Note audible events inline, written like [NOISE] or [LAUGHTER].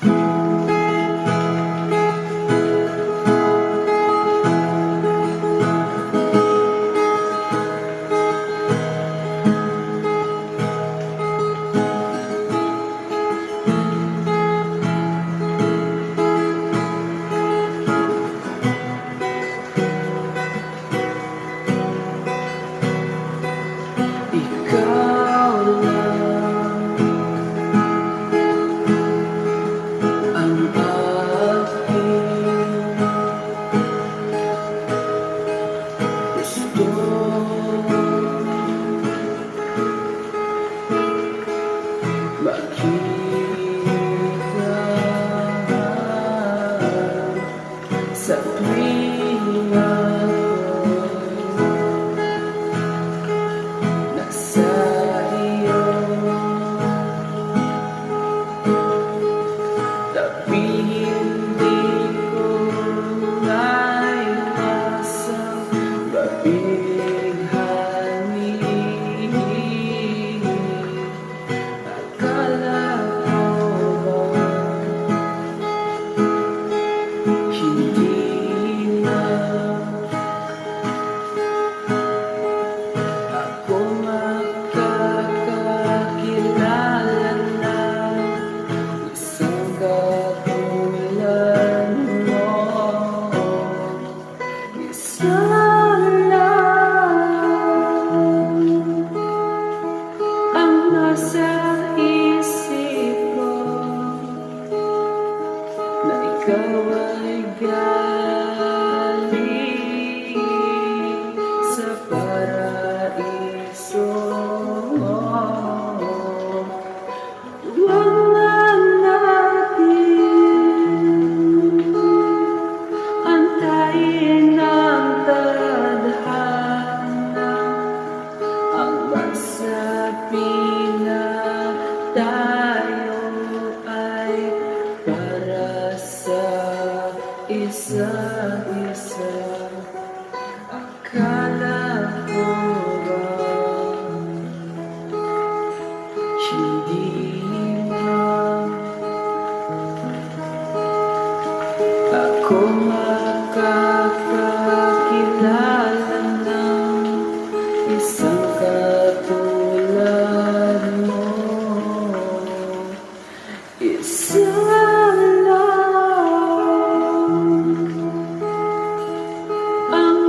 Ikaw [LAUGHS] makita sa But be ikaw ay galing sa paraiso Huwag na natin antayin ang tadhana ang magsabi ako makakakilala ng isang katulad mo Isa